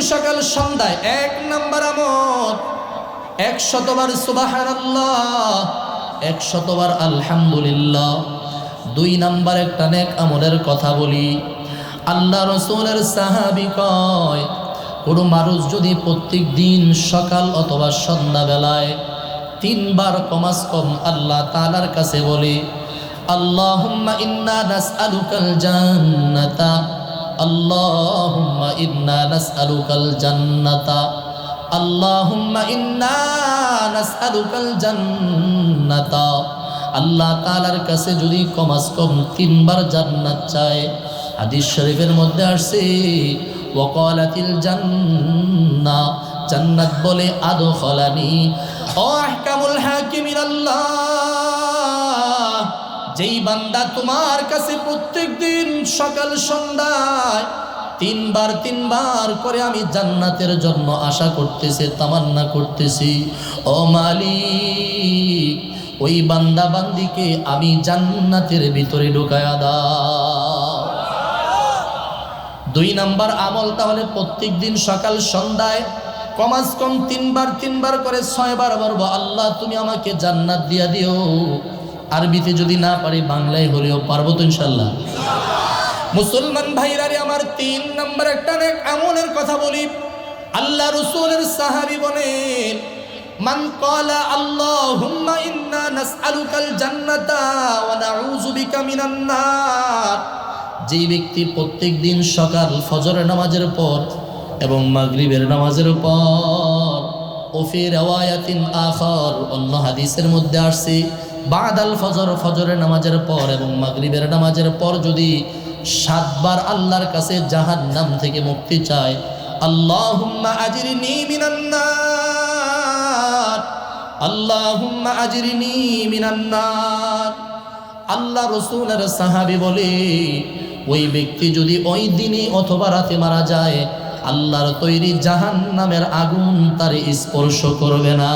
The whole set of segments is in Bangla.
সকাল সন্ধ্যায়, এক নাম্বার আমল। এক শতবার সুবাহান এক শতবার আলহামদুলিল্লাহ। দুই নাম্বার একটা নেক আমলের কথা বলি। আল্লাহ রসুলের সাহাবি কয়, কোনো মানুষ যদি প্রত্যেক দিন সকাল অথবা সন্ধ্যাবেলায় তিনবার কমাস কম আল্লাহ তালার কাছে বলে, আল্লাহুম্মা ইন্না নাসআলুকাল জান্নাতা। আল্লাহুম্মা ইন্না নাসআলুকাল জান্নাতা। আল্লাহুম্মা ইন্না নাসআলুকাল জান্নাতা। আল্লাহ তাআলার কাছে যদি কমাস কম তিনবার জান্নাত চায়। হাদিস শরীফের মধ্যে আসছে, ওয়াকালাতিল জান্নাহ জান্নাত বলে আদো খলানি ও আহকামুল হাকিমিন আল্লাহ যেই বান্দা তোমার কাছে প্রত্যেক দিন সকাল সন্ধ্যায় তিনবার তিনবার করে আমি জান্নাতের জন্য আশা করতেছি, তামান্না করতেছি। ও মালিক, ওই বান্দা বান্দিকে আমি জান্নাতের ভিতরে ঢুকায়া দাও। দুই নাম্বার আমল তাহলে প্রত্যেক দিন সকাল সন্ধ্যায় কমাস কম তিনবার তিনবার করে ছয়বার বলব, আল্লাহ তুমি আমাকে জান্নাত দিয়া দিও। আরবিতে যদি না পারি, বাংলায় হলেও পারব তো ইনশাল্লাহ মুসলমান ভাইরারে আমার তিন নাম্বার একটা আমলের কথা বলি। আল্লাহ রসুলের সাহাবি বলেন, মান ক্বালা আল্লাহুম্মা ইন্না নাসআলুকাল জান্নাতা ওয়া নাউযু বিকা মিনান নার। যেই ব্যক্তি প্রত্যেক দিন সকাল ফজরের নামাজের পর এবং মাগরিবের নামাজের পর, ওফি রেওয়ায়াতিন আখর, অন্য হাদিসের মধ্যে আসছে বাদাল ফজর, ফজরের নামাজের পর এবং মাগরিবের নামাজের পর যদি সাতবার আল্লাহর কাছে জাহান নাম থেকে মুক্তি চায়, আল্লাহুম্মা আজরিনি মিনান নার, আল্লাহুম্মা আজরিনি মিনান নার। আল্লাহ রসুলের সাহাবি বলে, ওই ব্যক্তি যদি ওই দিনে অথবা রাতে মারা যায়, আল্লাহর তৈরি জাহান নামের আগুন তার স্পর্শ করবে না।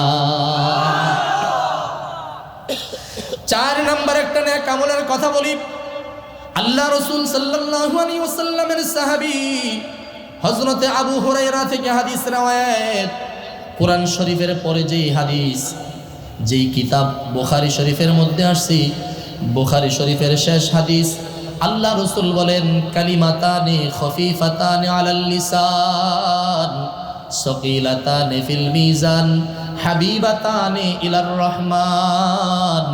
চার নাম্বার একটা নেক আমলের কথা বলি। আল্লাহ রসুল আলাইহি ওয়াসাল্লামের সাহাবী হযরতে আবু হুরায়রা থেকে হাদিস রাওয়ায়াত। কোরআন শরীফের পরে যেই হাদিস, যেই কিতাব বুখারী শরীফের মধ্যে আসছি, বুখারী শরীফের শেষ হাদিস, আল্লাহ রসুল বলেন, কালিমাতানে খফিফাতানে আলাল লিসান সকিলাতানে ফিল মিজান, হাবিবাতানে ইলার রহমান।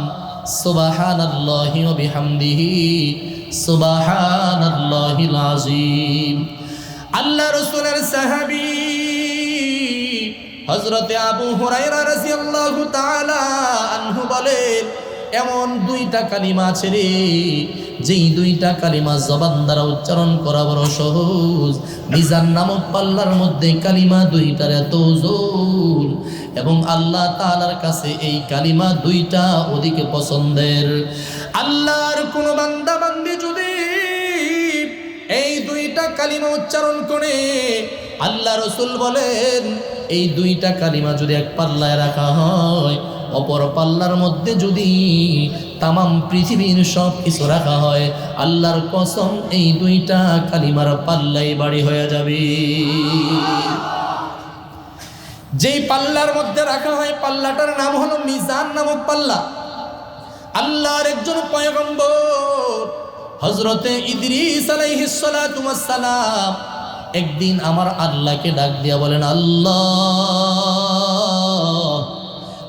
সুবহানাল্লাহি ওয়া বিহামদিহি, সুবহানাল্লাহিল আযীম। আল্লাহ রসুলের সাহাবী হযরতে আবু হুরায়রা রাদিয়াল্লাহু তাআলা আনহু বলেন এমন দুইটা কালিমা আছে রে, যেই দুইটা কালিমা জবান দ্বারা উচ্চারণ করা বড় সহজ। নিজার নামক পাল্লার মধ্যে কালিমা দুইটার এত ওজন এবং আল্লাহ তাআলার কাছে এই কালিমা দুইটা অধিক পছন্দের। আল্লাহর কোন বান্দা বান্দি যদি এই দুইটা কালিমা উচ্চারণ করে, আল্লাহ রসুল বলেন, এই দুইটা কালিমা যদি এক পাল্লায় রাখা হয় অপর পাল্লার মধ্যে যদি তামাম পৃথিবীর সব কিছু রাখা হয়, আল্লাহর কসম, এই দুইটা কালিমার পাল্লাই বাড়ি হয়ে যাবে। যেই পাল্লার মধ্যে রাখা হয়, পাল্লাটার নাম হলো মিজান নামক পাল্লা। আল্লাহর একজন পয়গম্বর হজরতে ইদ্রিস আলাইহিস সালাতু ওয়াস সালাম, একদিন আমার আল্লাহকে ডাক দিয়া বলেন, আল্লাহ।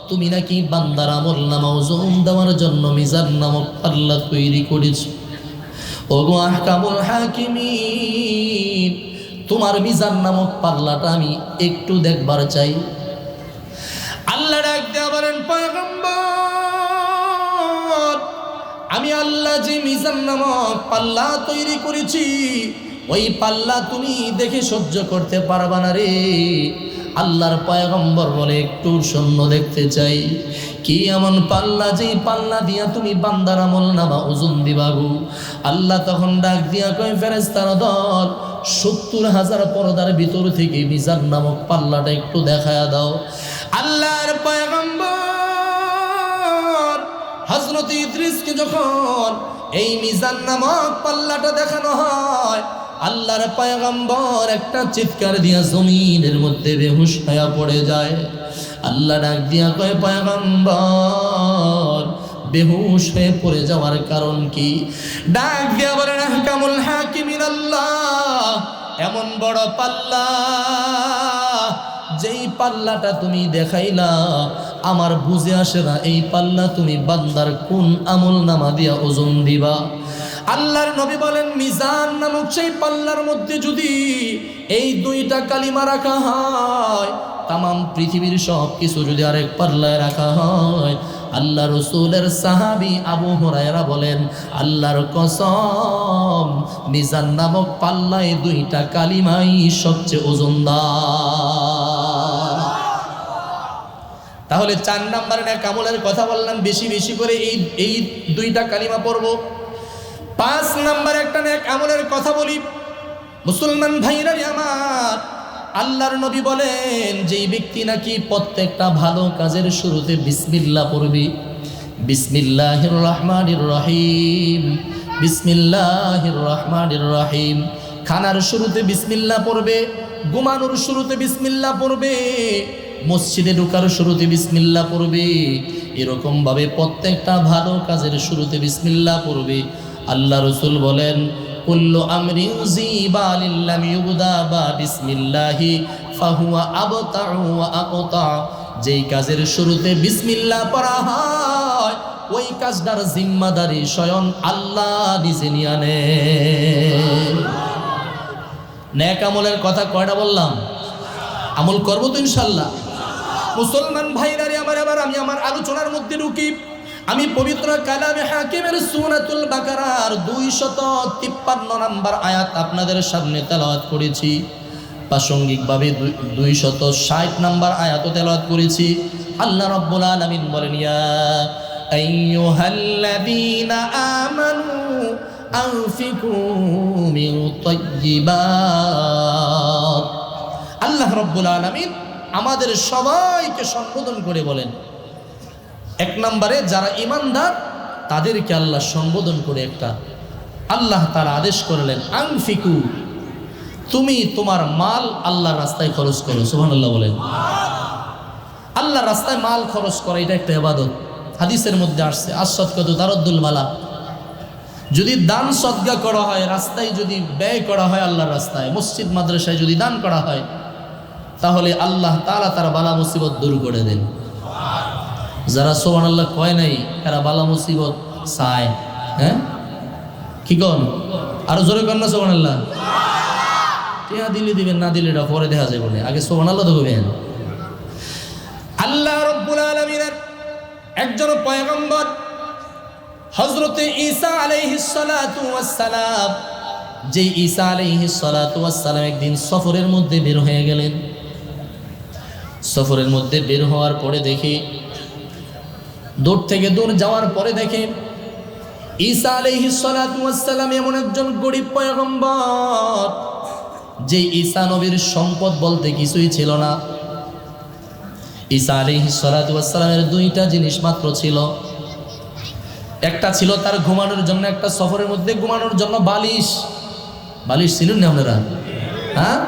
তুমি নাকি বান্দার আমল নামা ওজন দেওয়ার জন্য মিজান নামক পাল্লা তৈরি করেছ? ওগো আহকামুল হাকিমিন, তোমার মিজান নামক পাল্লাটা আমি একটু দেখবার চাই। আল্লাহ ডাক দেওয়া বলেন আমি আল্লাহ যে মিজান নামক পাল্লা তৈরি করেছি, ওই পাল্লা তুমি দেখে সহ্য করতে পারবা না রে। আল্লাহর পয়গম্বর বলে একটু শূন্য দেখতে চাই। কি এমন পাল্লা, যেই পাল্লা দিয়া তুমি বান্দার আমল নামা ওজন দিবাগু আল্লাহ তখন ডাক দিয়া কয় ফেরেস্তার দল, সত্তর হাজার পর্দার ভিতর থেকে মিজান নামক পাল্লাটা একটু দেখায়া দাও। আল্লাহর পয়গম্বর হজরত ইদ্রিসকে যখন এই মিজান নামক পাল্লাটা দেখানো হয় আল্লাহর পয়গম্বর একটা চিৎকার দিয়া জমিনের মধ্যে বেহুশ হয়ে পড়ে যায়। আল্লাহ ডাক দিয়া কয়, পয়গম্বর, বেহুশ হয়ে পড়ে যাওয়ার কারণ কি? ডাক দিয়া বলেন কামুল হাকিমিন আল্লাহ, এমন বড় পাল্লা। যেই পাল্লাটা তুমি দেখাইলা, আমার বুঝে আসে না এই পাল্লা তুমি বান্দার কোন আমল নামা দিয়া ওজন দিবা? আল্লাহর নবী বলেন, মিজান নামক সেই পাল্লার মধ্যে যদি এই দুইটা কালিমা রাখা হয় তাম পৃথিবীর সব কিছু যদি আরেক পাল্লায় রাখা হয়, আল্লাহ রসুলের সাহাবি আবু হরায়রা বলেন, আল্লাহর কসম, মিজান নামক পাল্লায় দুইটা কালিমাই সবচেয়ে ওজনদার। তাহলে চার নাম্বার না কামলের কথা বললাম, বেশি বেশি করে এই এই দুইটা কালিমা পড়ব। পাঁচ নাম্বার একটা নেক আমলের কথা বলি। মুসলমান ভাইরা আমার, আল্লাহর নবী বলেন, যেই ব্যক্তি নাকি প্রত্যেকটা ভালো কাজের শুরুতে বিসমিল্লা পড়বে, বিসমিল্লাহির রহমানির রহিম, বিসমিল্লাহির রহমানির রহিম। খানার শুরুতে বিসমিল্লা পড়বে, ঘুমানোর শুরুতে বিসমিল্লা পড়বে, মসজিদে ঢোকার শুরুতে বিসমিল্লা পড়বে, এরকমভাবে প্রত্যেকটা ভালো কাজের শুরুতে বিসমিল্লা পড়বে। আল্লাহ রসুল বলেন, কুল্লু বা বিসমিল্লাহি যেই কাজের শুরুতে বিসমিল্লাহ পড়া হয়, ওই কাজটার জিম্মাদারি স্বয়ং আল্লাহ নিজে নিয়ে ন্যাক আমলের কথা কয়টা বললাম? আমল করব তো ইনশাল্লাহ। মুসলমান ভাইরারে আমার আবার আমি আমার আলোচনার মধ্যে ঢুকি। আমি পবিত্র কালামে হাকিমের সুনাতুল বাকারার দুইশত তিপ্পান্ন নাম্বার আয়াত আপনাদের সামনে তেলাওয়াত করেছি। প্রাসঙ্গিকভাবে দুই, দুইশত ষাট নাম্বার আয়াতও তেলাওয়াত করেছি। আল্লাহ রব্বুল আলামিন বলেন, ইয়া আমানু আনফিকু মিন তাইয়্যিবাত। আল্লাহ রব্বুল আলামিন আমাদের সবাইকে সম্বোধন করে বলেন এক নম্বরে যারা ইমানদার তাদেরকে আল্লাহ সম্বোধন করে একটা আল্লাহ তারা আদেশ করলেন আংফিকু তুমি তোমার মাল আল্লাহর রাস্তায় খরচ করো সুহান আল্লাহ বলেন। আল্লাহ রাস্তায় মাল খরচ করা, এটা একটা এবাদত হাদিসের মধ্যে আসছে আশ্বত কত দারদ্দুল মালা। যদি দান সদ্গা করা হয়, রাস্তায় যদি ব্যয় করা হয় আল্লাহর রাস্তায়, মসজিদ, মাদ্রাসায় যদি দান করা হয়, তাহলে আল্লাহ তালা তারা বালা মুসিবত দূর করে দেন। যারা সোহান আল্লাহ কয় নাই, এরা বালা মুসিবত চায়। হ্যাঁ? কি কন? আরও জোরে কন না সোহান আল্লাহ টিয়া দিলে দিবেন, না দিলে এটা পরে দেখা যাবে না। আগে সোহান আল্লাহ দেখবেন আল্লাহ রব্বুল আলমিনের একজন পয়গম্বর হজরতে ঈসা আলাইহিসালাম যে ঈসা আলাইহিসালাম একদিন সফরের মধ্যে বের হয়ে গেলেন। সফরের মধ্যে বের হওয়ার পরে দেখে দূর থেকে দূর যাওয়ার পরে দেখে ঈসা আলাইহিসালাম এমন একজন গরিব পয়গম্বর, যে ঈসা নবীর সম্পদ বলতে কিছুই ছিল না। ঈসা আলাইহিসালামের দুইটা জিনিস মাত্র ছিল। একটা ছিল তার ঘুমানোর জন্য, একটা সফরের মধ্যে ঘুমানোর জন্য বালিশ। বালিশ ছিলেন না আপনারা? হ্যাঁ?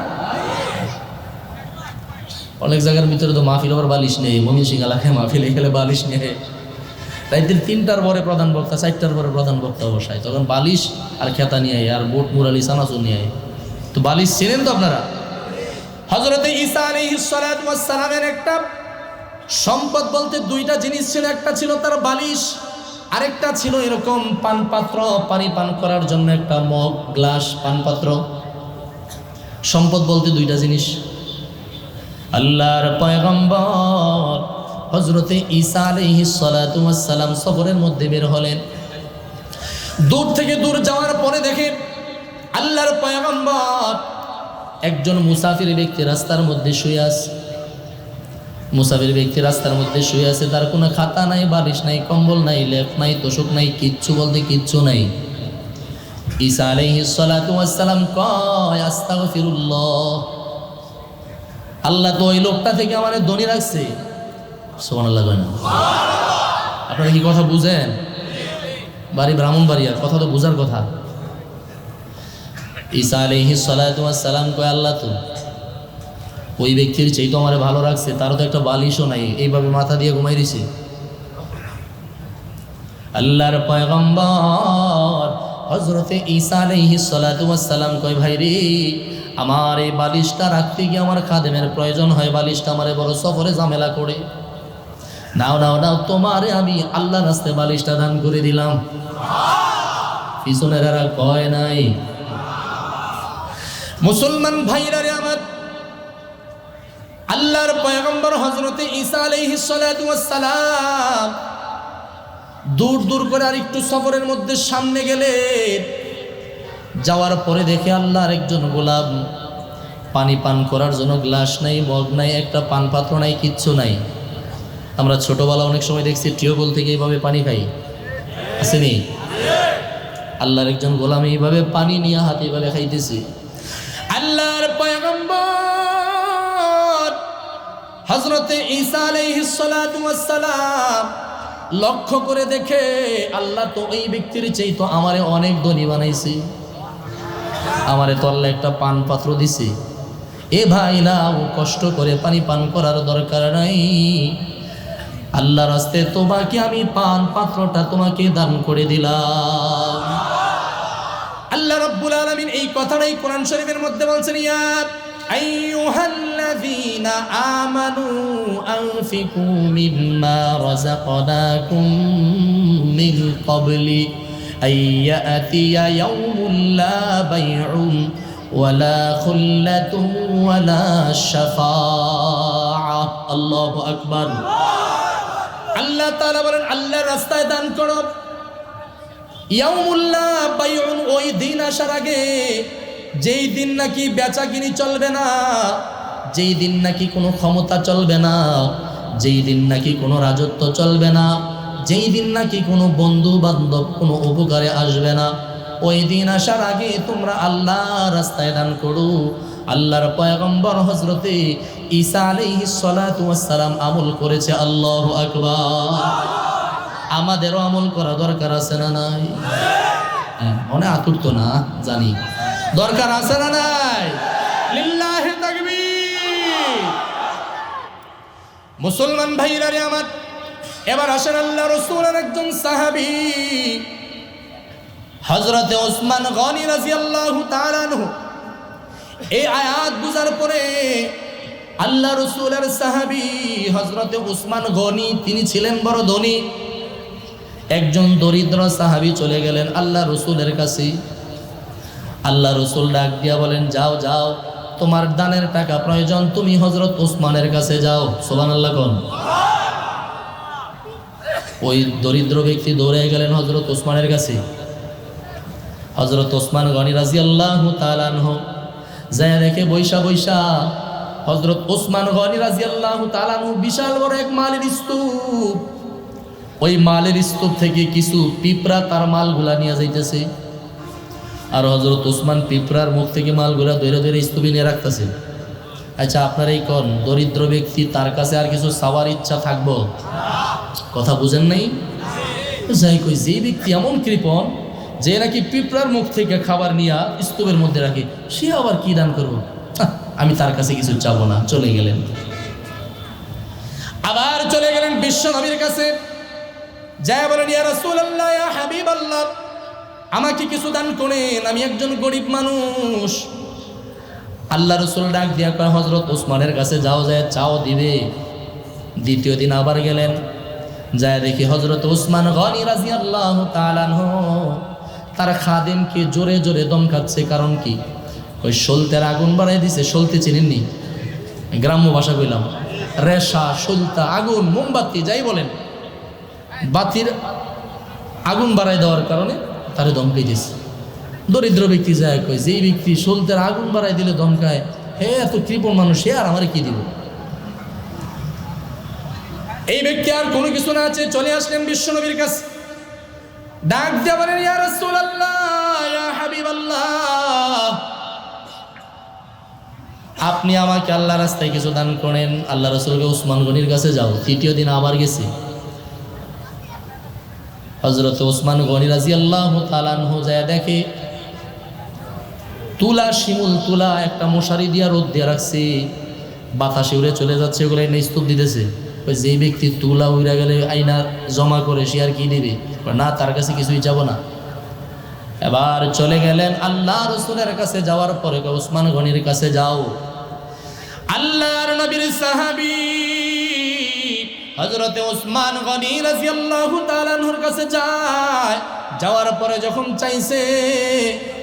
অনেক জায়গার ভিতরে তো মাহফিল আবার বালিশ নেই, মমিন সিং এলাকায় মাহফিল গেলে বালিশ নেই। রাইতের তিনটার পরে প্রধান বক্তা, চারটার পরে প্রধান বক্তা বসায়। তখন বালিশ আর খেতা নিয়ে আর বোট, মুরালি সানাসু নিয়ে তো বালিশ চেনেন তো আপনারা? হজরতে ঈসা আলাইহিসসালামের একটা সম্পদ বলতে দুইটা জিনিস ছিল, একটা ছিল তার বালিশ, আরেকটা ছিল এরকম পানপাত্র, পানি পান করার জন্য একটা মগ, গ্লাস, পানপাত্র। সম্পদ বলতে দুইটা জিনিস। আল্লাহর পয়গম্বর হজরতে ঈসা আলহিসালাম সফরের মধ্যে বের হলেন। দূর থেকে দূর যাওয়ার পরে দেখে আল্লাহর পয়গম্বর একজন মুসাফির ব্যক্তি রাস্তার মধ্যে শুয়ে আছে। মুসাফির ব্যক্তি রাস্তার মধ্যে শুয়ে আছে, তার কোনো খাতা নাই, বালিশ নাই, কম্বল নাই, লেপ নাই, তোষক নাই, কিচ্ছু বলতে কিচ্ছু নাই। ঈসা আলাইহিসালাম কয়, আস্তাগফিরুল্লাহ। আল্লাহ তো ওই লোকটা থেকে আমার ধনী রাখছে। সোমান আল্লাহ না। আপনারা কি কথা বুঝেন? বাড়ি ব্রাহ্মণ বাড়িয়া কথা তো বুঝার কথা। ঈসা আলহি সালাম কয়, আল্লাহ তো, ওই ব্যক্তির চেয়ে তো আমার ভালো রাখছে, তারও তো একটা বালিশও নাই, এইভাবে মাথা দিয়ে ঘুমাই দিছে। আল্লাহর পয়গম্বর হজরতে ঈসা আলহি সালাম কয়, ভাই রে, আমার এই বালিশটা রাখতে গিয়ে আমার খাদেমের প্রয়োজন হয়, বালিশটা আমার বড় সফরে ঝামেলা করে। নাও নাও নাও, তোমারে আমি আল্লাহ রাস্তে বালিশটা দান করে দিলাম। পিছনের এরা কয় নাই? মুসলমান ভাইরা রে আমার, আল্লাহর পয়গম্বর হজরতে ঈসা ওয়াস সালাম দূর দূর করে আর একটু সফরের মধ্যে সামনে গেলে যাওয়ার পরে দেখে আল্লাহর একজন গোলাম, পানি পান করার জন্য গ্লাস নাই, মগ নাই, একটা পান পাত্র নাই, কিচ্ছু নাই। আমরা ছোটবেলা অনেক সময় দেখছি, টিউবওয়েল থেকে এইভাবে পানি খাই। আসেনি আল্লাহর একজন গোলাম এইভাবে পানি নিয়ে হাতে এইভাবে খাইতেছে। আল্লাহর পয়গম্বর হজরতে ঈসা সালাম লক্ষ্য করে দেখে, আল্লাহ তো এই ব্যক্তির চেয়ে তো আমারে অনেক ধনী বানাইছে। আমারে তো আল্লাহ একটা পান পাত্র দিছে। এ ভাই না কষ্ট করে পানি পান করার দরকার নাই। আল্লাহ রাস্তে তোমাকে আমি পান পাত্রটা তোমাকে দান করে দিলাম। আল্লাহ রাব্বুল আলামিন এই কথাটাই কোরআন শরীফের মধ্যে বলছেন, ইয়া আইয়ুহাল্লাযীনা আমানু আনফিকু মিম্মা রাযাকনাকুম মিন ক্বাবলি আইয়াতিয়া ইয়াউমুল লা বাইউন ওয়ালা খুল্লাতুন ওয়ালা শাফাআ। আল্লাহু আকবার। আল্লাহ তাআলা বলেন, আল্লাহর রাস্তায় দান করো। ওই দিন আসার আগে যেই দিন নাকি বেচা কিনি চলবে না, যেই দিন নাকি কোনো ক্ষমতা চলবে না, যেই দিন নাকি কোনো রাজত্ব চলবে না, যেই দিন নাকি কোনো বন্ধু বান্ধব কোনো উপকারে আসবে না, ওই দিন আসার আগে তোমরা আল্লাহ রাস্তায় দান করো। আল্লাহর পয়গম্বর হজরতে ঈসা ওয়াস সালাম আমল করেছে আল্লাহু আকবার। আমাদেরও আমল করা দরকার আছে না নাই? হ্যাঁ, মনে আতুর তো না জানি। দরকার আছে না নাই? লিল্লাহি তাকবীর। মুসলমান ভাইরা রে আমার এবার আসেন আল্লাহ রসুলের একজন সাহাবী। হজরতে ওসমান গনি রাজিয়াল্লাহু তাআলা আনহু। এই আয়াত বুঝার পরে আল্লাহ রসুলের সাহাবী হজরতে উসমান গনি, তিনি ছিলেন বড় ধনী। একজন দরিদ্র সাহাবি চলে গেলেন আল্লাহ রসুলের কাছে। আল্লাহ রসুল ডাক দিয়া বলেন, যাও যাও, তোমার দানের টাকা প্রয়োজন, তুমি হজরত উসমানের কাছে যাও। সোবান আল্লাহ কন। ওই দরিদ্র ব্যক্তি দৌড়ে গেলেন হজরত ওসমানের কাছে। হজরত ওসমান গনি রাজি আল্লাহ তালানহ যায় দেখে বৈশা বৈশা। হজরত ওসমান গনি রাজি আল্লাহ তালানহ বিশাল বড় এক মালের স্তূপ। ওই মালের স্তূপ থেকে কিছু পিঁপড়া তার মালগুলা নিয়ে যাইতেছে। আর হজরত ওসমান পিঁপড়ার মুখ থেকে মালগুলা ধরে ধরে স্তূপে নিয়ে রাখতেছে। আচ্ছা আপনার এই কন? দরিদ্র ব্যক্তি, তার কাছে আর কিছু সাওয়ার ইচ্ছা থাকব? কথা বুঝেন নাই? যাই কই যে ব্যক্তি এমন কৃপণ যে নাকি পিঁপড়ার মুখ থেকে খাবার নিয়ে স্তূপের মধ্যে রাখে, সে আবার কি দান করব? আমি তার কাছে কিছু চাবো না, চলে গেলেন। আবার চলে গেলেন বিশ্ব নবীর কাছে। যায় বলেন, ইয়া রাসূলুল্লাহ, ইয়া হাবিবাল্লাহ, আমাকে কিছু দান করেন, আমি একজন গরিব মানুষ। আল্লাহ রসুল ডাক দিয়া কয় হজরত ওসমানের কাছে যাও, যায় চাও দিবে। দ্বিতীয় দিন আবার গেলেন। যায় দেখি হজরত ওসমান গনি রাজি আল্লাহ তার খাদেমকে জোরে জোরে দমকাচ্ছে, কারণ কি? ওই সলতের আগুন বাড়াই দিছে সলতে চিনেননি? গ্রাম্য ভাষা কইলাম, রেশা সলতা আগুন, মোমবাতি, যাই বলেন, বাতির আগুন বাড়াই দেওয়ার কারণে তারে দমকাই দিছে। দরিদ্র ব্যক্তি যায় কয়, যেই ব্যক্তি সলতের আগুন বাড়াই দিলে দমকায়, হে এত কৃপণ মানুষ, হে আর আমার কি দিব? এই ব্যক্তি আর কোনো কিছু না আছে, চলে আসলেন বিশ্বনবীর কাছে। ডাক দিয়ে বলেন আপনি আমাকে আল্লাহ রাস্তায় কিছু দান করেন, আল্লাহ রসুলকে উসমান গনির কাছে যাও, তৃতীয় দিন আবার গেছে। হজরত ওসমান গনি রাজি আল্লাহ তালানহু যায় দেখে, তুলা শিমুল তুলা একটা মশারি দিয়া রোদ দিয়া রাখছে, বাতাসে উড়ে চলে যাচ্ছে ওগুলো এনে স্তূপ দিতেছে। ওই যেই ব্যক্তি তুলা উড়ে গেলে আইনা জমা করে সে আর কি কয়, না তার কাছে কিছুই যাব না। এবার চলে গেলেন আল্লাহ রসুলের কাছে যাওয়ার পরে উসমান গনির কাছে যাও। আল্লাহর নবীর সাহাবী হযরতে ওসমান গনি রাদিয়াল্লাহু তাআলার কাছে যায়। যাওয়ার পরে যখন চাইছে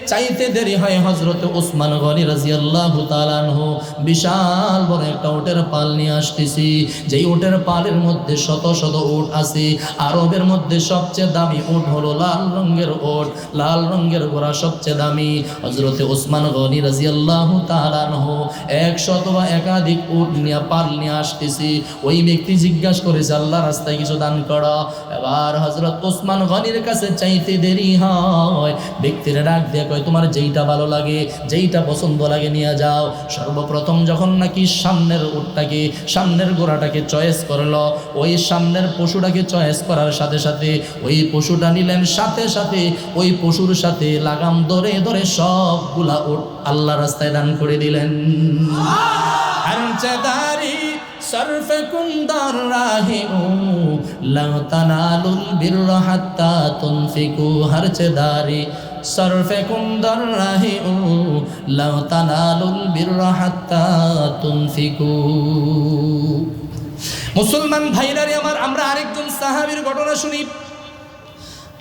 চাইতে দেরি হয় হযরতে ওসমান গনি রাদিয়াল্লাহু তাআলাহু বিশাল বড় একটা উটের পাল নিয়ে আসতেছি। যেই উটের পালের মধ্যে শত শত উট আছে। আরবের মধ্যে সবচেয়ে দামি উট হলো লাল রঙের উট লাল রঙের ঘোড়া সবচেয়ে দামি। হযরতে ওসমান গনি রাদিয়াল্লাহু তাআলাহু একশত বা একাধিক উট নিয়ে, পাল নিয়ে আসতেছি। ওই ব্যক্তি জিজ্ঞাসা করেছে আল্লাহ রাস্তায় কিছু দান করো? এবার হজরত ওসমান গনির কাছে চাইতে দেরি হয়। ব্যক্তিরা ডাক দিয়ে কয় তোমার যেইটা ভালো লাগে, যেইটা পছন্দ লাগে নিয়ে যাও। সর্বপ্রথম যখন নাকি সামনের উটটাকে, সামনের গোড়াটাকে চয়েস করল, ওই সামনের পশুটাকে চয়েস করার সাথে সাথে ওই পশুটা নিলেন সাথে সাথে ওই পশুর সাথে লাগাম ধরে ধরে সবগুলা উট আল্লাহ রাস্তায় দান করে দিলেন। আরজাদারি সরফকুম দারাহিউ লাউ তানালুল বিররা হাত্তা তুনফিকু হারজাদারি সরফকুম দারাহিউ লাউ তানালুল বিররা হাত্তা তুনফিকু। মুসলমান ভাইরারে আমার, আমরা আরেকজন সাহাবীর ঘটনা শুনি।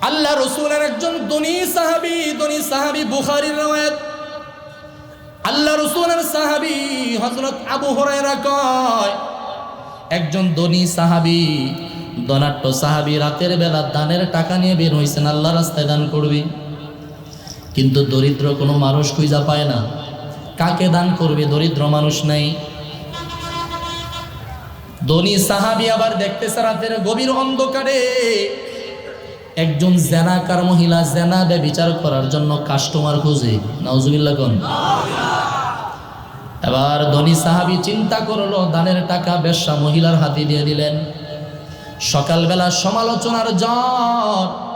আল্লাহ রসুলের একজন দনি সাহাবি দনি সাহাবি বুখারির রওয়ায়াত। আল্লাহ রসুলের সাহাবি হজরত আবু হরাইরা কয়, একজন ধনী সাহাবি দনাট্য সাহাবি রাতের বেলা দানের টাকা নিয়ে বের হয়েছেন আল্লাহ রাস্তায় দান করবে। কিন্তু দরিদ্র কোনো মানুষ খুঁজা পায় না। কাকে দান করবে দরিদ্র মানুষ নাই। ধনী সাহাবি আবার দেখতেছে রাতের গভীর অন্ধকারে। একজন জেনাকার মহিলা জেনা বিচার করার জন্য কাস্টমার খুঁজে। নাউজুবিল্লাহ কোন? এবার ধনী সাহাবি চিন্তা করল, দানের টাকা বেশ্যা মহিলার হাতে দিয়ে দিলেন। সকালবেলা সমালোচনার জন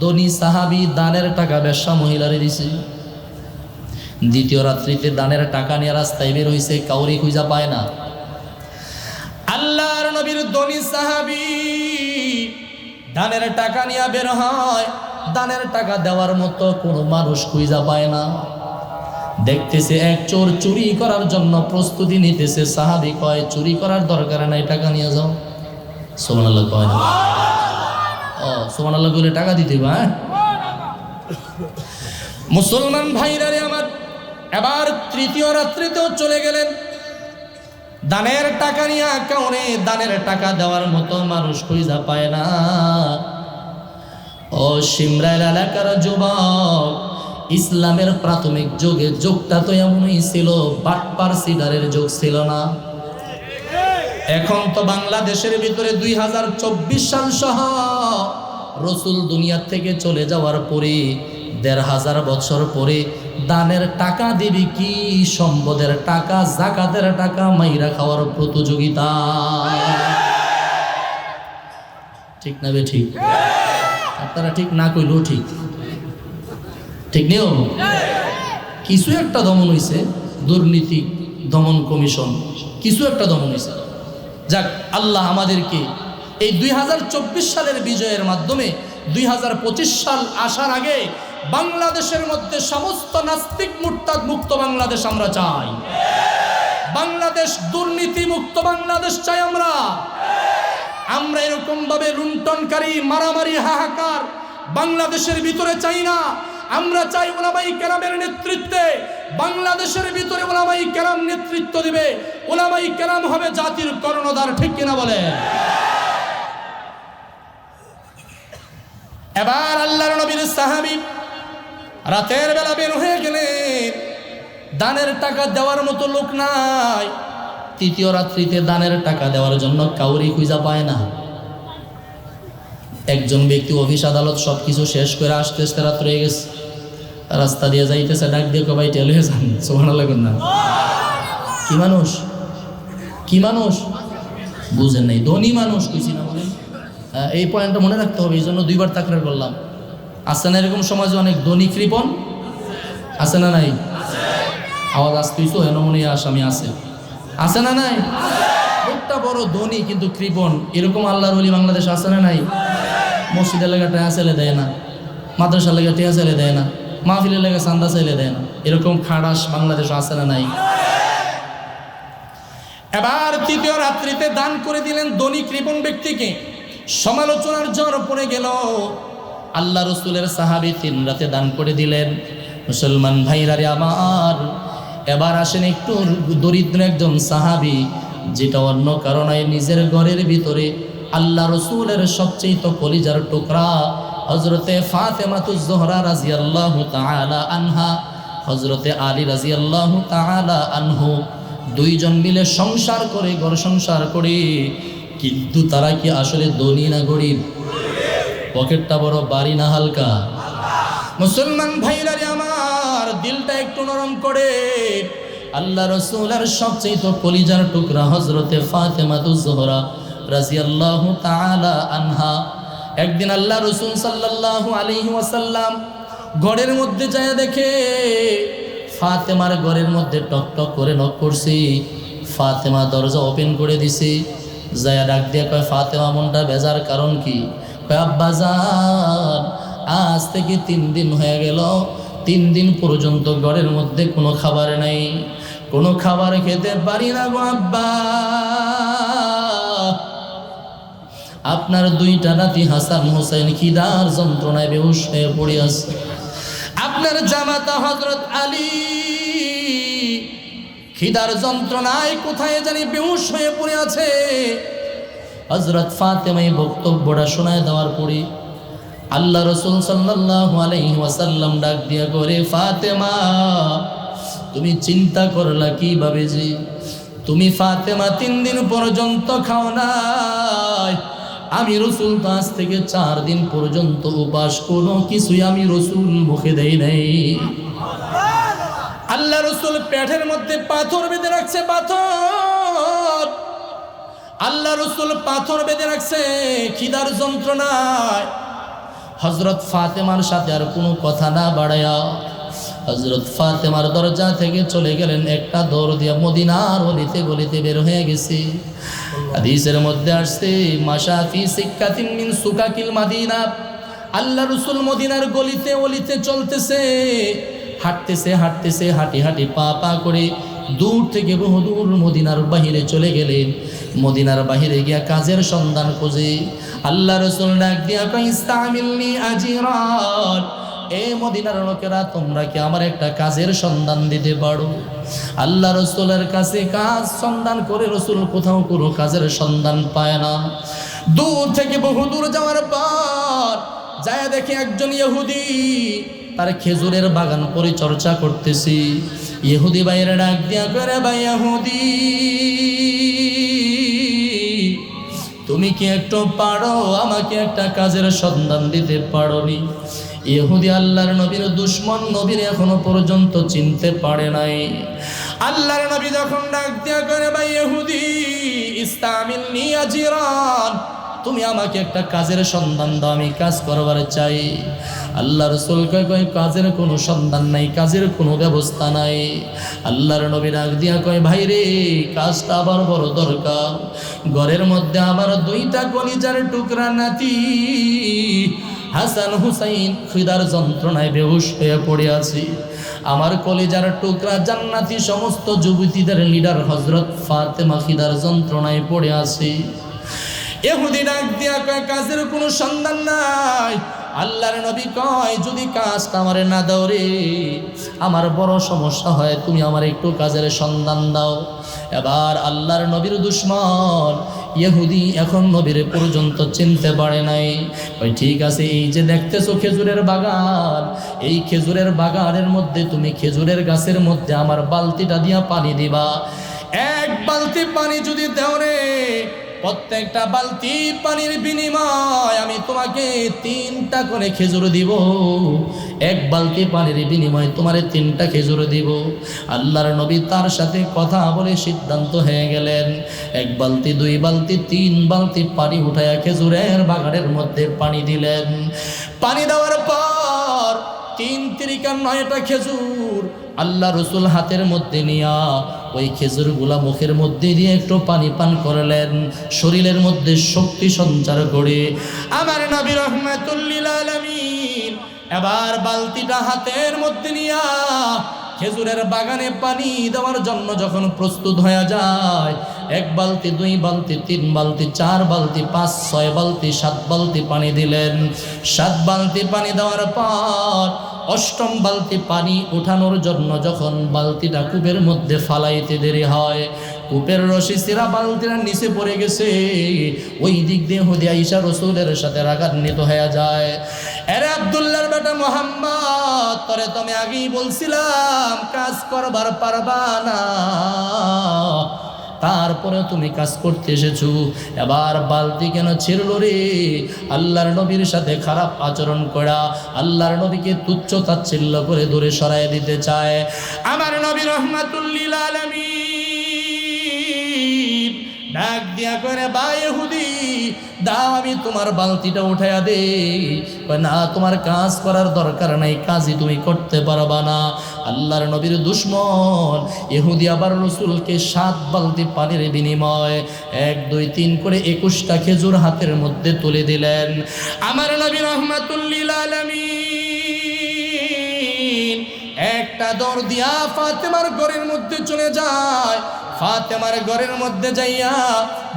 ধনী সাহাবি দানের টাকা বেশ্যা মহিলারে দিছে। দ্বিতীয় রাত্রিতে দানের টাকা নিয়ে রাস্তায় বের হয়েছে কাউরি খুঁজা পায় না। আল্লাহর নবীর ধনী সাহাবি দানের টাকা নিয়ে বের হয়, দানের টাকা দেওয়ার মতো কোনো মানুষ খুঁজা পায় না। দেখতেছে এক চোর চুরি করার জন্য প্রস্তুতি নিতেছে। সাহাবি কয়, চুরি করার দরকার নাই, টাকা নিয়ে যাও। সোমান কয় না। সোমান আল্লাহ বলে টাকা দিতে হবে, হ্যাঁ? মুসলমান ভাইরা রে আমার এবার তৃতীয় রাত্রিতেও চলে গেলেন। দানের টাকা নিয়ে কাউরে দানের টাকা দেওয়ার মতো মানুষ খুঁজা পায় না। ও সিমরাইল এলাকার যুবক ইসলামের প্রাথমিক যুগে যুগটা তো এমনই ছিল বাটপার সিডারের যুগ ছিল না। এখন তো বাংলাদেশের ভিতরে দুই হাজার চব্বিশ সাল সহ রসুল দুনিয়ার থেকে চলে যাওয়ার পরে দেড় হাজার বছর পরে দানের টাকা দিবি কি সম্পদের টাকা, জাকাতের টাকা মাইরা খাওয়ার প্রতিযোগিতা। ঠিক না বে ঠিক? আপনারা ঠিক না কইলেও ঠিক। ঠিক নিও কিছু একটা দমন হয়েছে দুর্নীতি দমন কমিশন। কিছু একটা দমন হয়েছে যাক, আল্লাহ আমাদেরকে এই দুই হাজার চব্বিশ সালের বিজয়ের মাধ্যমে দুই হাজার পঁচিশ সাল আসার আগে বাংলাদেশের মধ্যে সমস্ত নাস্তিক মুরতাদ মুক্ত বাংলাদেশ আমরা চাই। বাংলাদেশ দুর্নীতি মুক্ত বাংলাদেশ চাই আমরা। আমরা এরকম ভাবে লুণ্ঠনকারী, মারামারি, হাহাকার বাংলাদেশের ভিতরে চাই না। আমরা চাই ওলামাই কেরামের নেতৃত্বে বাংলাদেশের ভিতরে ওলামাই কেরাম নেতৃত্ব দিবে। ওলামাই কেরাম হবে জাতির কর্ণধার, ঠিক কিনা বলে এবার আল্লাহর নবীর সাহাবি রাতের বেলা বের হয়ে গেলেন। দানের টাকা দেওয়ার মতো লোক নাই। তৃতীয় রাত্রিতে দানের টাকা দেওয়ার জন্য কাউরি খুঁজা পায় না। একজন ব্যক্তি অফিস আদালত সব কিছু শেষ করে আসতে আসতে রাত রয়ে গেছে। রাস্তা দিয়ে যাইতেছে, ডাক দিয়ে কবাই টেল হয়ে যান। সোহানা লাগুন না। কি মানুষ? কি মানুষ? বুঝেন নাই, ধনী মানুষ কইছি না বলেন। এই পয়েন্টটা মনে রাখতে হবে এই জন্য দুইবার তাকরার করলাম। আসছে না এরকম সমাজে অনেক ধনী কৃপণ? আছে না নাই? আওয়াজ এন মনে হয় আসামি আছে। আছে না নাই? একটা বড় ধনী কিন্তু কৃপণ, এরকম আল্লাহর ওলি বাংলাদেশ আছে না নাই? মসজিদের এলাকা টেয়া ছেলে দেয় না, মাদ্রাসার এলাকা টিয়া ছেলে দেয় না, মাহফিলের লেগে চান্দা ছেলে দেয় না, এরকম খাড়াস বাংলাদেশ আছে না নাই? এবার তৃতীয় রাত্রিতে দান করে দিলেন ধনী কৃপণ ব্যক্তিকে। সমালোচনার জ্বর পড়ে গেল। আল্লাহ রসুলের সাহাবি তিন রাতে দান করে দিলেন। মুসলমান ভাইরারে আমার, এবার আসেন একটু দরিদ্র একজন সাহাবি, যেটা অন্য কারণে নিজের ঘরের ভিতরে আল্লাহ রসুলের সবচেয়ে তো কলিজার টুকরা হজরতে ফাতেমাতুজ জোহরা রাজি আল্লাহ তালা আনহা, হজরতে আলী রাজি আল্লাহ তালা আনহু, দুইজন মিলে সংসার করে, ঘর সংসার করে, কিন্তু তারা কি আসলে ধনী না গরিব? পকেটটা বড়, বাড়ি না হালকা? মুসলমান ভাইরারে আমার, দিলটা একটু নরম করে। আল্লাহ রসুলের সবচেয়ে তো কলিজার টুকরা হজরতে ফাতেমাতুজ জোহরা আনহা। একদিন আল্লাহ রসুল সাল্লাল্লাহু আলাইহি ওয়াসাল্লাম ঘরের মধ্যে যায় দেখে ফাতেমার ঘরের মধ্যে টক টক করে নক করছি। ফাতেমা দরজা ওপেন করে দিছি। যায়া ডাক দিয়ে কয়, ফাতেমা, মনটা বেজার কারণ কি? কয় আব্বাজান আজ থেকে তিন দিন হয়ে গেল। তিন দিন পর্যন্ত ঘরের মধ্যে কোনো খাবার নাই। কোনো খাবার খেতে পারি না গো আব্বা। আপনার দুইটা নাতি হাসান হোসেন খিদার যন্ত্রণায় বেহুশ হয়ে পড়ে আছে। আপনার জামাতা হজরত আলী খিদার যন্ত্রণায় কোথায় জানি বেহুশ হয়ে পড়ে আছে। হজরত ফাতেমাই বক্তব্যটা শোনায় দেওয়ার পরে আল্লাহ রসুল সাল্লাল্লাহু আলাইহি ওয়াসাল্লাম ডাক দিয়া করে ফাতেমা, তুমি চিন্তা করলা কীভাবে যে তুমি ফাতেমা তিন দিন পর্যন্ত খাও নাই আমি রসুল পাঁচ থেকে চার দিন পর্যন্ত উপাস কোনো কিছুই আমি রসুল মুখে দেই নাই। আল্লাহ রসুল পেটের মধ্যে পাথর বেঁধে রাখছে, পাথর। আল্লাহ রসুল পাথর বেঁধে রাখছে, খিদার যন্ত্রণায়। হজরত ফাতেমার সাথে আর কোনো কথা না বাড়ায়া হজরত ফাতেমার দরজা থেকে চলে গেলেন, একটা দৌড় দিয়া মদিনার অলিতে গলিতে বের হয়ে গেছে। হাদিসের মধ্যে আসছে মাসাফি শিক্ষাতিন মিন সুকাকিল মাদিনা। আল্লাহ রসুল মদিনার গলিতে অলিতে চলতেছে, হাঁটতেছে হাঁটতেছে, হাঁটি হাঁটি, পা পা করে দূর থেকে বহু দূর মদিনার বাহিরে চলে গেলেন। মদিনার বাহিরে গিয়া কাজের সন্ধান খোঁজে। আল্লাহ রসুল ডাক দিয়া কই ইস্তামিলনি আজিরান। এ মদিনার লোকেরা, তোমরা কি আমার একটা কাজের সন্ধান দিতে পারো? আল্লাহ রসুলের কাছে কাজ সন্ধান করে রসুল কোথাও কোনো কাজের সন্ধান পায় না। দূর থেকে বহু দূর যাওয়ার পর যায় দেখে একজন ইহুদি, তার খেজুরের বাগান পরিচর্যা করতেছি। ইহুদি বাইরে ডাক দিয়া করে ভাই ইহুদি, তুমি কি একটু পারো? আমাকে একটা কাজের সন্ধান দিতে পারোনি? ইহুদি আল্লাহর নবীর দুশ্মন নবীর এখনও পর্যন্ত চিনতে পারে নাই। আল্লাহর নবী যখন ডাক দিয়া করে, ভাই ইহুদি ইস্তামিল নিয়াজিরান তুমি আমাকে একটা কাজের সন্ধান দাও, আমি কাজ করবার চাই। আল্লাহ রসুল কয়, কাজের কোনো সন্ধান নাই, কাজের কোনো ব্যবস্থা নাই। আল্লাহর নবী ডাক দিয়া কয়, ভাই রে, কাজটা আবার বড় দরকার। ঘরের মধ্যে আমার দুইটা কলিজার টুকরা নাতি হাসান হুসাইন খিদার যন্ত্রণায় বেহুশ হয়ে পড়ে আছি। আমার কলিজার টুকরা জান্নাতি সমস্ত যুবতীদের লিডার হজরত ফাতেমা খিদার যন্ত্রণায় পড়ে আছি। এহুদি ডাক দিয়া কয়, কাজের কোনো সন্ধান নাই? আল্লাহর নবী কয়, যদি কাজটা আমারে না দাও রে, আমার বড় সমস্যা হয়, তুমি আমার একটু কাজের সন্ধান দাও। এবার আল্লাহর নবীর দুশ্মন ইহুদি এখন নবীর পর্যন্ত চিনতে পারে নাই। ওই ঠিক আছে, এই যে দেখতেছো খেজুরের বাগান, এই খেজুরের বাগানের মধ্যে তুমি খেজুরের গাছের মধ্যে আমার বালতিটা দিয়া পানি দিবা। এক বালতি পানি যদি দেও রে প্রত্যেকটা বালতি পানির বিনিময় আমি তোমাকে তিনটা করে খেজুর দিব। এক বালতি পানির বিনিময় তোমারে তিনটা খেজুর দিব। আল্লাহর নবী তার সাথে কথা বলে সিদ্ধান্ত হয়ে গেলেন। এক বালতি, দুই বালতি, তিন বালতি পানি উঠাইয়া খেজুরের বাগানের মধ্যে পানি দিলেন। পানি দেওয়ার পর তিন তিরিকা নয়টা খেজুর আল্লাহ রসুল হাতের মধ্যে নিয়া ওই খেজুরগুলা মুখের মধ্যে দিয়ে একটু পানি পান করলেন। শরীরের মধ্যে শক্তি সঞ্চার করে। আমার নবী রহমাতুল্লিল আলামিন এবার বালতিটা হাতের মধ্যে নিয়া খেজুরের বাগানে পানি দেওয়ার জন্য যখন প্রস্তুত হয়ে যায়, এক বালতি, দুই বালতি, তিন বালতি, চার বালতি, পাঁচ, ছয় বালতি, সাত বালতি পানি দিলেন। সাত বালতি পানি দেওয়ার পর অষ্টম বালতি পানি উঠানোর জন্য যখন বালতিটা কূপের মধ্যে ফালাইতে দেরি হয়, কূপের রশি সিরা বালতিটা নিচে পড়ে গেছে। ওই দিক দিয়ে হুদিয়া ঈশা রসুলের সাথে রাগান্বিত হয়ে যায়। এরে আবদুল্লার বেটা মোহাম্মদ, তরে তুমি আগেই বলছিলাম, কাজ করবার পারবা না। তারপরে তুমি কাজ করতে এসেছ। এবার বালতি কেন ছিড়ল রে? আল্লাহর নবীর সাথে খারাপ আচরণ করা, আল্লাহর নবীকে তুচ্ছ তাচ্ছিল্য করে দূরে সরাই দিতে চায়। আমার নবী রহমাতুল্লিল আলমিন ডাক দিয়া করে বা ইহুদি, দাও আমি তোমার বালতিটা উঠাইয়া দে না, তোমার কাজ করার দরকার নাই, কাজই তুমি করতে পারবা না। আল্লাহর নবীর দুশ্মন, ইহুদি আবার রসুলকে সাত বালতি পানির বিনিময় এক, দুই, তিন করে একুশটা খেজুর হাতের মধ্যে তুলে দিলেন। আমার নবী রহমাতুল্লিল আলমিন একটা দৌড় দিয়া ফাতেমার ঘরের মধ্যে চলে যায়। ফাতেমার ঘরের মধ্যে যাইয়া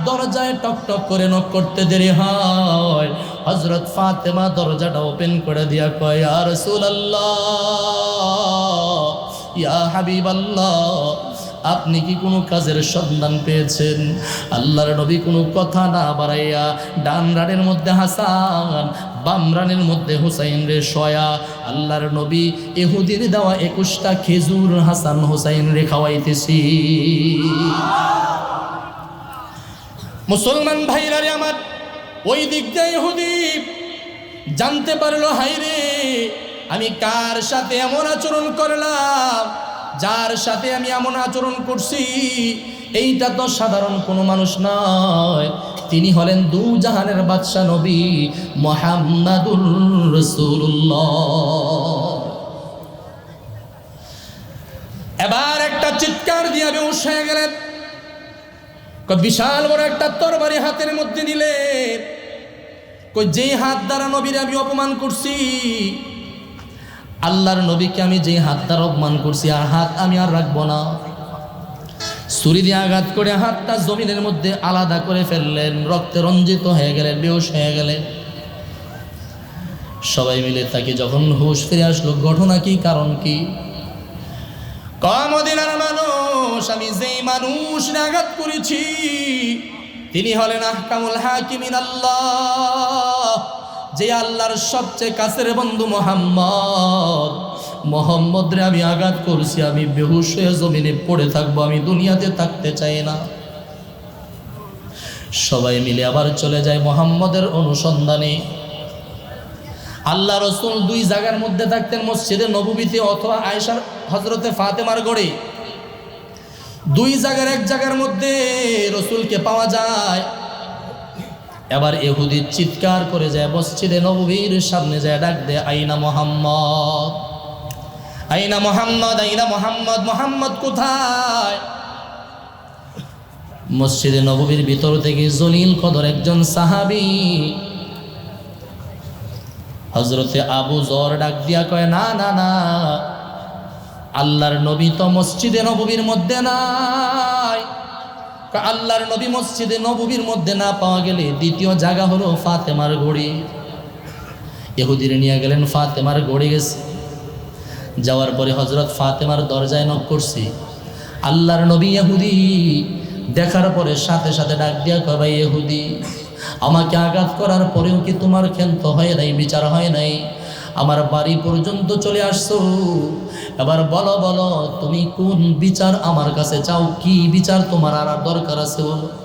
দরজায় টক টক করে নক করতে দেরি হয়। হজরত ফাতেমা দরজাটা ওপেন করে দিয়া কয় আর ইয়া হাবিব আপনি কি কোনো কাজের সন্ধান পেয়েছেন? আল্লাহর নবী কোনো কথা না বাড়াইয়া ডান রানের মধ্যে হাসান বাম রানের মধ্যে হুসাইন রে সয়া, আল্লাহর নবী এহুদির দেওয়া একুশটা খেজুর হাসান হুসাইন রে খাওয়াইতেছি। মুসলমান ভাইরা রে আমার, ওই দিক দিয়ে ইহুদি জানতে পারল হাই রে, আমি কার সাথে এমন আচরণ করলাম? যার সাথে আমি এমন আচরণ করছি? এইটা তো সাধারণ কোনো মানুষ নয়। তিনি হলেন দু জাহানের বাদশা নবী মোহাম্মদুর রসুল্লাহ এবার একটা চিৎকার দিয়ে হয়ে গেলেন। বিশাল বড় একটা তরবারি হাতের মধ্যে নিলেন। কই যেই হাত দ্বারা নবীর আমি অপমান করছি, আল্লাহর নবীকে আমি যেই হাত দ্বারা অপমান করছি, আর হাত আমি আর রাখব না। ছুরি দিয়ে আঘাত করে হাতটা জমিনের মধ্যে আলাদা করে ফেললেন। রক্তে রঞ্জিত হয়ে গেলেন বেউস হয়ে গেলেন। সবাই মিলে তাকে যখন হুশ ফিরে আসলো, ঘটনা কি, কারণ কি? কমদিনার মানুষ, আমি যেই মানুষ আঘাত করেছি, তিনি হলেন আহকামুল হাকিমিন আল্লাহ, যে আল্লাহর সবচেয়ে কাছের বন্ধু মোহাম্মদ। মোহাম্মদ রে আমি আঘাত করছি, আমি বেহুশ হয়ে জমিনে পড়ে থাকব, আমি দুনিয়াতে থাকতে চাই না। সবাই মিলে আবার চলে যায় মোহাম্মদের অনুসন্ধানে। আল্লাহ রসুল দুই জায়গার মধ্যে থাকতেন, মসজিদে নবীতে অথবা আয়েশার হজরতে ফাতেমার গড়ে দুই জায়গার এক জায়গার মধ্যে রসুলকে পাওয়া যায়। এবার এহুদি চিৎকার করে যায়, মসজিদে নবীর সামনে যায়, ডাক দেয়, আইনা মোহাম্মদ। আইনা মোহাম্মদ আইনা মোহাম্মদ মোহাম্মদ কোথায়? মসজিদে নবীর ভিতর থেকে জলিল কদর একজন সাহাবী। হজরতে আবু জর ডাক দিয়া কয়, না না না, আল্লাহর নবী তো মসজিদে নবীর মধ্যে নাই। আল্লাহর নবী মসজিদে নবীর মধ্যে না পাওয়া গেলে দ্বিতীয় জায়গা হলো ফাতেমার গড়ি এহুদিরে নিয়ে গেলেন, ফাতেমার গড়ে গেছে। যাওয়ার পরে হজরত ফাতেমার দরজায় নক করছি। আল্লাহর নবী ইহুদি, দেখার পরে সাথে সাথে ডাক দিয়া কয়, ভাই ইহুদি, আমাকে আঘাত করার পরেও কি তোমার ক্ষান্ত হয় নাই, বিচার হয় নাই? আমার বাড়ি পর্যন্ত চলে আসছো। এবার বলো বলো, তুমি কোন বিচার আমার কাছে চাও? কি বিচার তোমার আর দরকার আছে বলো?